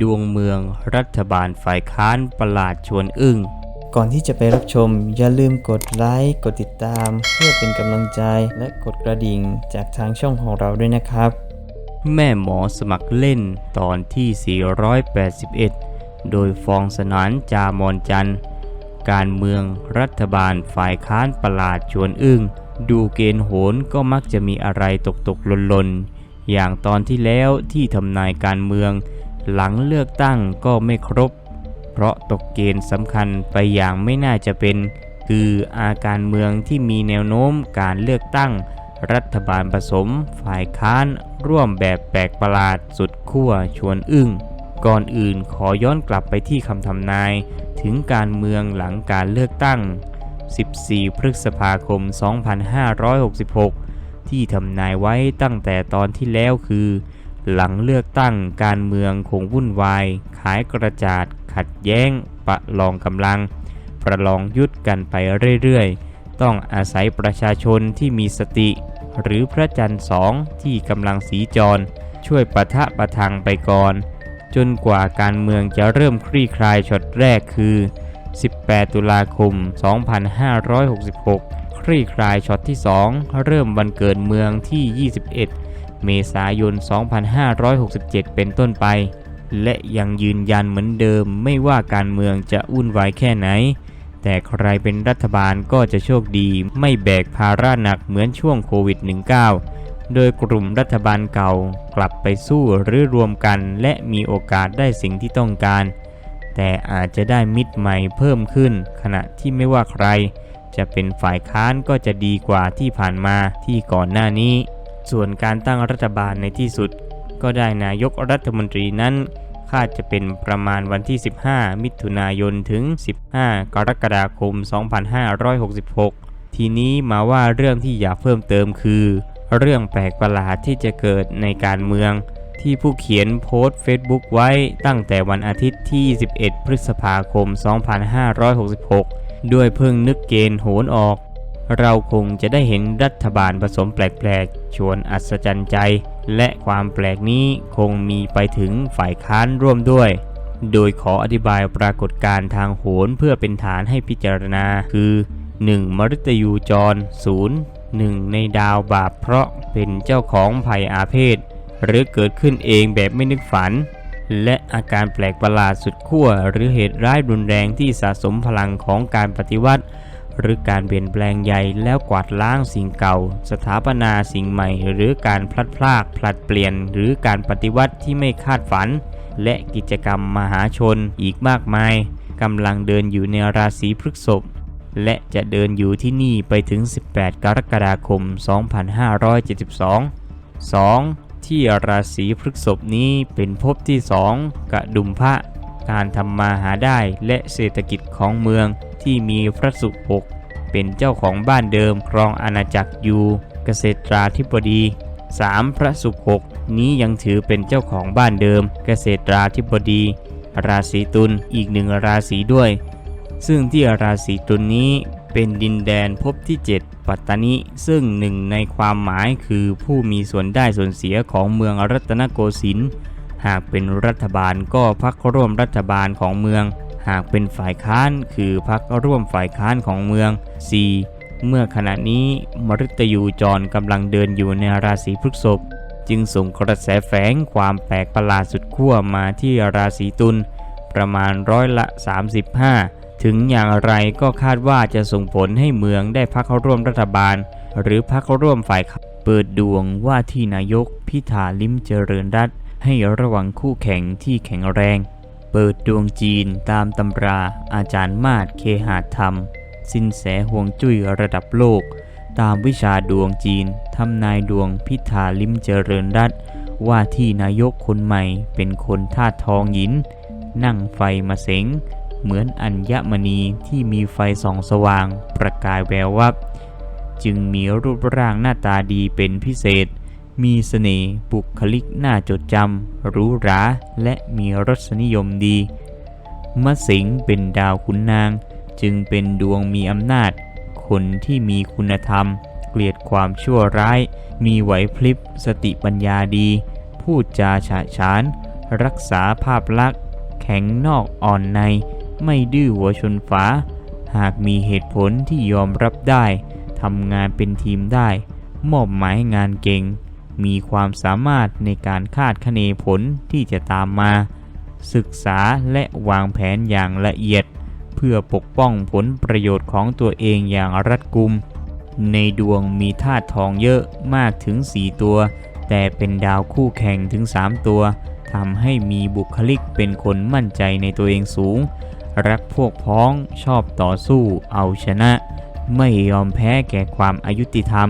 ดวงเมืองรัฐบาลฝ่ายค้านประหลาดชวนอึ้ง ก่อนที่จะไปรับชม อย่าลืมกดไลค์กดติดตาม เพื่อเป็นกำลังใจและกดกระดิ่งจากทางช่องของเราด้วยนะครับ แม่หมอสมัครเล่นตอนที่ 481 โดยฟองสนานจามอนจันทร์การเมืองรัฐบาลฝ่ายค้านประหลาดชวนอึ้ง ดูเกณฑ์โหนก็มักจะมีอะไรตกตกหล่นหล่นๆอย่างตอนที่แล้วที่ทำนายการเมือง หลังเลือกตั้งก็ไม่ครบ เพราะตกเกณฑ์สำคัญไปอย่างไม่น่าจะเป็น คืออาการเมืองที่มีแนวโน้มการเลือกตั้ง รัฐบาลผสม ฝ่ายค้าน ร่วมแบบแปลกประหลาดสุดขั้วชวนอึ้งก่อนอื่นขอย้อนกลับไปที่คำทำนาย ถึงการเมืองหลังการเลือกตั้ง 14 พฤษภาคม 2566 ที่ทำนายไว้ตั้งแต่ตอนที่แล้วคือ หลังเลือกตั้งการเมืองคงวุ่นวาย ขายกระจาด ขัดแย้ง ประลองกำลัง ประลองยุทธกันไปเรื่อยๆ ต้องอาศัยประชาชนที่มีสติ หรือพระจันทร์สองที่กำลังสีจร ช่วยประทะประทังไปก่อน จนกว่าการเมืองจะเริ่มคลี่คลายช็อตแรกคือ 18 ตุลาคม 2566 คลี่คลายช็อตที่ 2 เริ่มวันเกิดเมืองที่ 21 เมษายน 2567 เป็นต้นไป และยังยืนยันเหมือนเดิมไม่ว่าการเมืองจะวุ่นวายแค่ไหน แต่ใครเป็นรัฐบาลก็จะโชคดีไม่แบกภาระหนักเหมือนช่วงโควิด -19 โดยกลุ่มรัฐบาลเก่ากลับไปสู้หรือรวมกันและมีโอกาสได้สิ่งที่ต้องการ แต่อาจจะได้มิตรใหม่เพิ่มขึ้น ขณะที่ไม่ว่าใคร จะเป็นฝ่ายค้านก็จะดีกว่าที่ผ่านมาที่ก่อนหน้านี้ ส่วนการตั้งรัฐบาลในที่สุด ก็ได้นายกรัฐมนตรีนั้นคาดจะเป็นประมาณวันที่ 15 มิถุนายนถึง 15 กรกฎาคม 2566 ทีนี้มาว่าเรื่องที่อยากเพิ่มเติมคือ เรื่องแปลกประหลาดที่จะเกิดในการเมือง ที่ผู้เขียนโพสต์ Facebook ไว้ตั้งแต่วันอาทิตย์ที่21พฤษภาคม 2566 ด้วยเพิ่งนึกเกณฑ์โหนออก เราคงจะได้เห็นรัฐบาลผสมแปลกๆ ชวนอัศจรรย์ใจ และความแปลกนี้คงมีไปถึงฝ่ายค้านร่วมด้วย โดยขออธิบายปรากฏการณ์ทางโหนเพื่อเป็นฐานให้พิจารณา คือ 1. มฤตยูจร 0. 1. ในดาวบาปเพราะเป็นเจ้าของภัยอาเพศ หรือเกิดขึ้นเองแบบไม่นึกฝัน และอาการแปลกประหลาดสุดขั้วหรือเหตุร้ายรุนแรงที่สะสมพลังของการปฏิวัติ หรือการเปลี่ยนแปลงใหญ่แล้วกวาดล้างสิ่งเก่า สถาปนาสิ่งใหม่ หรือการพลัดพรากผลัดเปลี่ยน หรือการปฏิวัติที่ไม่คาดฝัน และกิจกรรมมหาชนอีกมากมายกำลังเดินอยู่ในราศีพฤษภและจะเดินอยู่ที่นี่ไปถึง 18 กรกฎาคม 2572 2. ที่ราศีพฤษภนี้เป็นภพที่ 2 กระดุมพระ การทำมาหาได้และเศรษฐกิจของเมือง ที่มีพระสุภกเป็นเจ้าของบ้านเดิมครองอาณาจักรอยู่เกษตราธิบดี 3. พระสุภกนี้ยังถือเป็นเจ้าของบ้านเดิม เกษตราธิบดี ราศีตุลอีกหนึ่งราศีด้วย ซึ่งที่ราศีตุลนี้เป็นดินแดนภพที่ 7 ปัตตานีซึ่งหนึ่งในความหมายคือผู้มีส่วนได้ส่วนเสียของเมืองรัตนโกสินทร์หากเป็นรัฐบาลก็พักร่วมรัฐบาลของเมือง หากเป็นฝ่ายค้านคือพักร่วมฝ่ายค้านของเมือง 4. เมื่อขณะนี้มฤตยูจรกำลังเดินอยู่ในราศีพฤษภจึงส่งกระแสแฝงความแปลกประหลาดสุดขั้วมาที่ราศีตุลประมาณร้อยละ 35 ถึงอย่างไรก็คาดว่าจะส่งผลให้เมืองได้พักร่วมรัฐบาล หรือพักร่วมฝ่ายเปิดดวงว่าที่นายกพิธาลิมเจริญรัตให้ระวังคู่แข่งที่แข็งแรง เปิดดวงจีนตามตำราอาจารย์มาศเคหาธรรม สินแสห่วงจุ้ยระดับโลก ตามวิชาดวงจีนทำนายดวงพิธาลิมเจริญรัตว่าที่นายกคนใหม่เป็นคนธาตุทองหยิน นั่งไฟมาเสง เหมือนอัญมณีที่มีไฟส่องสว่างประกายแวววับ จึงมีรูปร่างหน้าตาดีเป็นพิเศษ มีเสน่ห์บุคลิกน่าจดจำหรูหราและมีรสนิยมดีมะสิงเป็นดาวขุนนาง จึงเป็นดวงมีอำนาจ คนที่มีคุณธรรม เกลียดความชั่วร้าย มีไหวพลิบสติปัญญาดี พูดจาฉะฉาน รักษาภาพลักษณ์ แข็งนอกอ่อนใน ไม่ดื้อหัวชนฝา หากมีเหตุผลที่ยอมรับได้ทำงานเป็นทีมได้ มอบหมายงานเก่ง มีความสามารถในการคาดคะเนผลที่จะตามมา ศึกษาและวางแผนอย่างละเอียด เพื่อปกป้องผลประโยชน์ของตัวเองอย่างรัดกุม ในดวงมีธาตุทองเยอะมากถึง 4 ตัว แต่เป็นดาวคู่แข่งถึง 3 ตัวทำให้มีบุคลิกเป็นคนมั่นใจในตัวเองสูง รักพวกพ้องชอบต่อสู้เอาชนะ ไม่ยอมแพ้แก่ความอายุติธรรม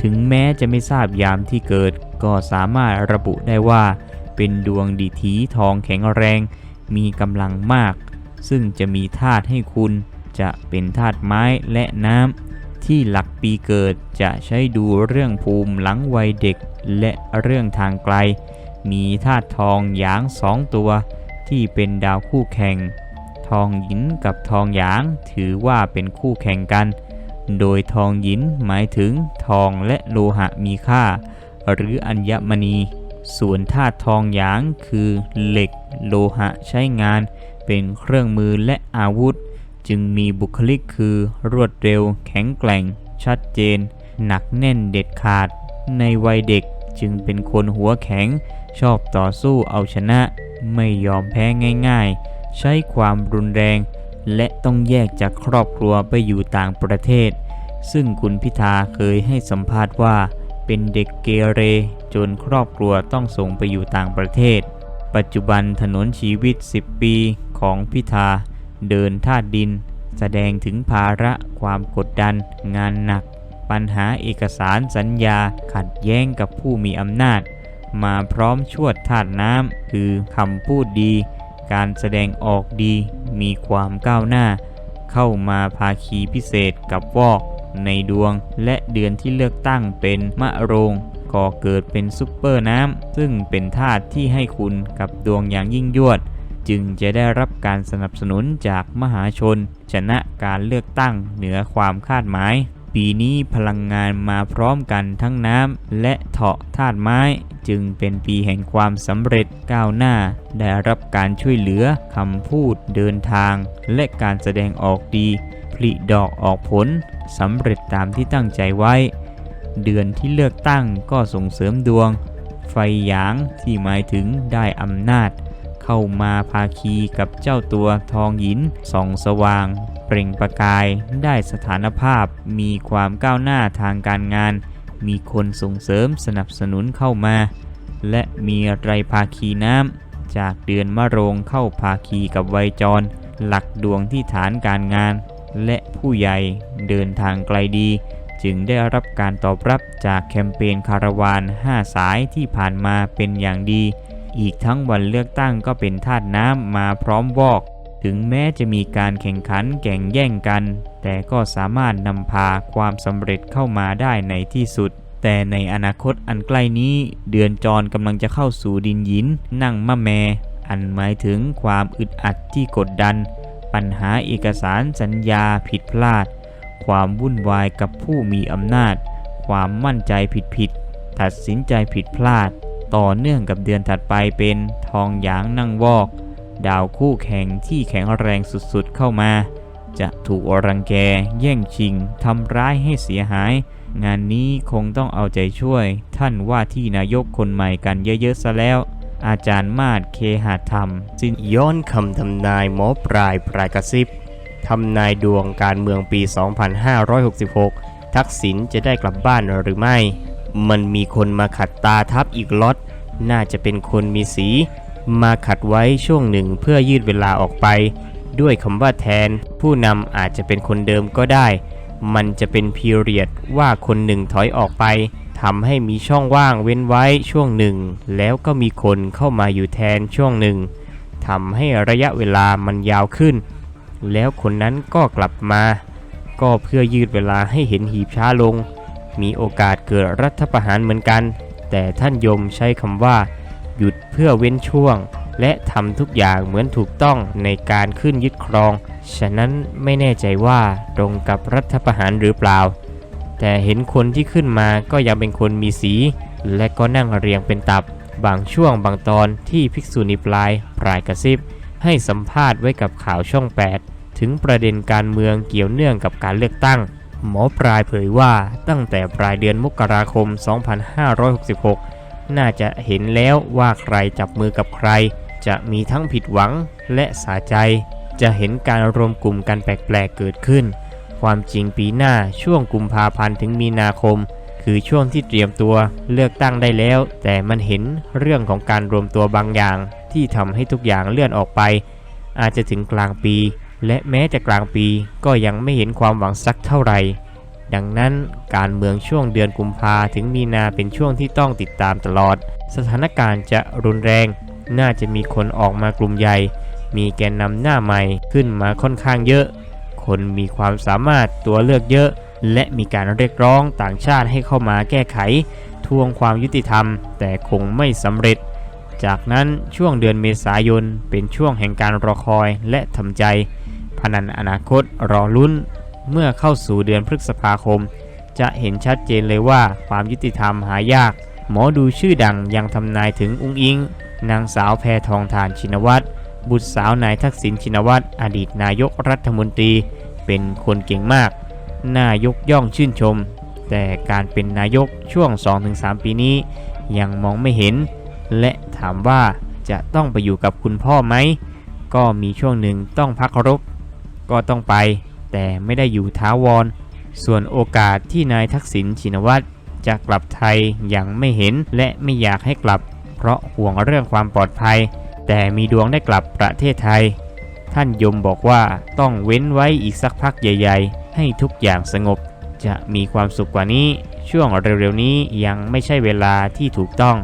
ถึงแม้จะไม่ทราบยามที่เกิด ก็สามารถระบุได้ว่า เป็นดวงดีถีทองแข็งแรง มีกำลังมาก ซึ่งจะมีธาตุให้คุณจะเป็นธาตุไม้และน้ำที่หลักปีเกิดจะใช้ดูเรื่องภูมิหลังวัยเด็กและเรื่องทางไกล มีธาตุทองหยางสองตัว ที่เป็นดาวคู่แข่ง ทองหยินกับทองหยางถือว่าเป็นคู่แข่งกัน โดยทองหยินหมายถึงทองและโลหะมีค่า หรืออัญมณี ส่วนธาตุทองหยางคือเหล็กโลหะใช้งาน เป็นเครื่องมือและอาวุธ จึงมีบุคลิกคือรวดเร็ว แข็งแกร่ง ชัดเจน หนักแน่นเด็ดขาด ในวัยเด็กจึงเป็นคนหัวแข็ง ชอบต่อสู้เอาชนะ ไม่ยอมแพ้ง่าย ๆ ใช้ความรุนแรง และต้องแยกจากครอบครัวไปอยู่ต่างประเทศ ซึ่งคุณพิธาเคยให้สัมภาษณ์ว่า เป็นเด็กเกเร จนครอบครัวต้องส่งไปอยู่ต่างประเทศ ปัจจุบันถนนชีวิต 10 ปีของพิธา เดินท่าดิน แสดงถึงภาระความกดดัน งานหนัก ปัญหาเอกสารสัญญา ขัดแย้งกับผู้มีอำนาจ มาพร้อมชวดธาตุน้ำคือคำพูดดี การแสดงออกดี มีความก้าวหน้า เข้ามาภาคีพิเศษกับวอก ในดวงและเดือนที่เลือกตั้งเป็นมะโรงก่อเกิดเป็นซุปเปอร์น้ำ ซึ่งเป็นธาตุที่ให้คุณกับดวงอย่างยิ่งยวด จึงจะได้รับการสนับสนุนจากมหาชน ชนะการเลือกตั้งเหนือความคาดหมาย ปีนี้พลังงานมาพร้อมกันทั้งน้ำและเถาะธาตุไม้ จึงเป็นปีแห่งความสำเร็จก้าวหน้า ได้รับการช่วยเหลือคำพูดเดินทาง และการแสดงออกดีผลิดอกออกผลสำเร็จตามที่ตั้งใจไว้ เดือนที่เลือกตั้งก็ส่งเสริมดวง ไฟหยางที่หมายถึงได้อำนาจ เข้ามาภาคีกับเจ้าตัวทองหยินส่องสว่าง เปล่งประกาย ได้สถานภาพ มีความก้าวหน้าทางการงาน มีคนส่งเสริมสนับสนุนเข้ามา และมีไรภาคีน้ำ จากเดือนมะโรงเข้าภาคีกับไวยจร หลักดวงที่ฐานการงาน และผู้ใหญ่เดินทางไกลดีจึงได้รับการตอบรับจากแคมเปญคาราวาน 5 สายที่ผ่านมาเป็นอย่างดี อีกทั้งวันเลือกตั้งก็เป็นธาตุน้ำมาพร้อมวอก ถึงแม้จะมีการแข่งขันแข่งแย่งกัน แต่ก็สามารถนำพาความสำเร็จเข้ามาได้ในที่สุด แต่ในอนาคตอันใกล้นี้ เดือนจรกำลังจะเข้าสู่ดินหยิน นั่งมะแม อันหมายถึงความอึดอัดที่กดดัน ปัญหาเอกสารสัญญาผิดพลาด ความวุ่นวายกับผู้มีอำนาจ ความมั่นใจผิดๆตัดสินใจผิดพลาด ต่อเนื่องกับเดือนถัดไปเป็นทองหยางนั่งวอก ดาวคู่แข่งที่แข็งแรงสุดๆเข้ามา จะถูกรังแก แย่งชิงทำร้ายให้เสียหาย งานนี้คงต้องเอาใจช่วย ท่านว่าที่นายกคนใหม่กันเยอะๆซะแล้ว อาจารย์มาศเคหาธรรมสินย้อนคำทำนายหมอปลายปลายกระซิบทำนายดวงการเมืองปี 2566 ทักษิณจะได้กลับบ้านหรือไม่ มันมีคนมาขัดตาทับอีกล็อต น่าจะเป็นคนมีสี มาขัดไว้ช่วงหนึ่งเพื่อยืดเวลาออกไป ด้วยคำว่าแทน ผู้นำอาจจะเป็นคนเดิมก็ได้ มันจะเป็นพีเรียดว่าคนหนึ่งถอยออกไปทำให้มีช่องว่างเว้นไว้ช่วงหนึ่ง แล้วก็มีคนเข้ามาอยู่แทนช่วงหนึ่งทำให้ระยะเวลามันยาวขึ้น แล้วคนนั้นก็กลับมา ก็เพื่อยืดเวลาให้เห็นหีบช้าลง มีโอกาสเกิดรัฐประหารเหมือนกัน แต่ท่านยมใช้คำว่า หยุดเพื่อเว้นช่วง และทำทุกอย่างเหมือนถูกต้องในการขึ้นยึดครอง ฉะนั้นไม่แน่ใจว่าตรงกับรัฐประหารหรือเปล่า แต่เห็นคนที่ขึ้นมาก็ยังเป็นคนมีสี และก็นั่งเรียงเป็นตับ บางช่วงบางตอนที่ภิกษุณีปลายปลายกระซิบ ให้สัมภาษณ์ไว้กับข่าวช่อง 8 ถึงประเด็นการเมืองเกี่ยวเนื่องกับการเลือกตั้ง หมอปลายเผยว่าตั้งแต่ปลายเดือนมกราคม 2566 น่าจะเห็นแล้วว่าใครจับมือกับใคร จะมีทั้งผิดหวังและสาใจ จะเห็นการรวมกลุ่มกันแปลกๆเกิดขึ้น ความจริงปีหน้าช่วงกุมภาพันธ์ถึงมีนาคม คือช่วงที่เตรียมตัวเลือกตั้งได้แล้ว แต่มันเห็นเรื่องของการรวมตัวบางอย่าง ที่ทำให้ทุกอย่างเลื่อนออกไป อาจจะถึงกลางปี และแม้จะกลางปีก็ยังไม่เห็นความหวังสักเท่าไหร่ ดังนั้นการเมืองช่วงเดือนกุมภาถึงมีนาเป็นช่วงที่ต้องติดตามตลอด สถานการณ์จะรุนแรง น่าจะมีคนออกมากลุ่มใหญ่ มีแกนนำหน้าใหม่ขึ้นมาค่อนข้างเยอะ คนมีความสามารถตัวเลือกเยอะ และมีการเรียกร้องต่างชาติให้เข้ามาแก้ไข ทวงความยุติธรรม แต่คงไม่สำเร็จจากนั้นช่วงเดือนเมษายนเป็นช่วงแห่งการรอคอยและทำใจ พนันอนาคตรอลุ้น เมื่อเข้าสู่เดือนพฤษภาคม จะเห็นชัดเจนเลยว่าความยุติธรรมหายาก หมอดูชื่อดังยังทำนายถึงอุ้งอิง นางสาวแพทองทานชินวัตรบุตรสาวนายทักษิณชินวัตรอดีตนายกรัฐมนตรี เป็นคนเก่งมาก น่ายกย่องชื่นชม แต่การเป็นนายกช่วง 2-3 ปีนี้ ยังมองไม่เห็น และถามว่าจะต้องไปอยู่กับคุณพ่อไหม ก็มีช่วงหนึ่งต้องพักรบ ก็ต้องไป แต่ไม่ได้อยู่ท้าวร ส่วนโอกาสที่นายทักษิณชินวัตรจะกลับไทยยังไม่เห็นและไม่อยากให้กลับ เพราะห่วงเรื่องความปลอดภัย แต่มีดวงได้กลับประเทศไทย ท่านยมบอกว่าต้องเว้นไว้อีกสักพักใหญ่ ๆ ให้ทุกอย่างสงบ จะมีความสุขกว่านี้ ช่วงเร็วๆนี้ยังไม่ใช่เวลาที่ถูกต้อง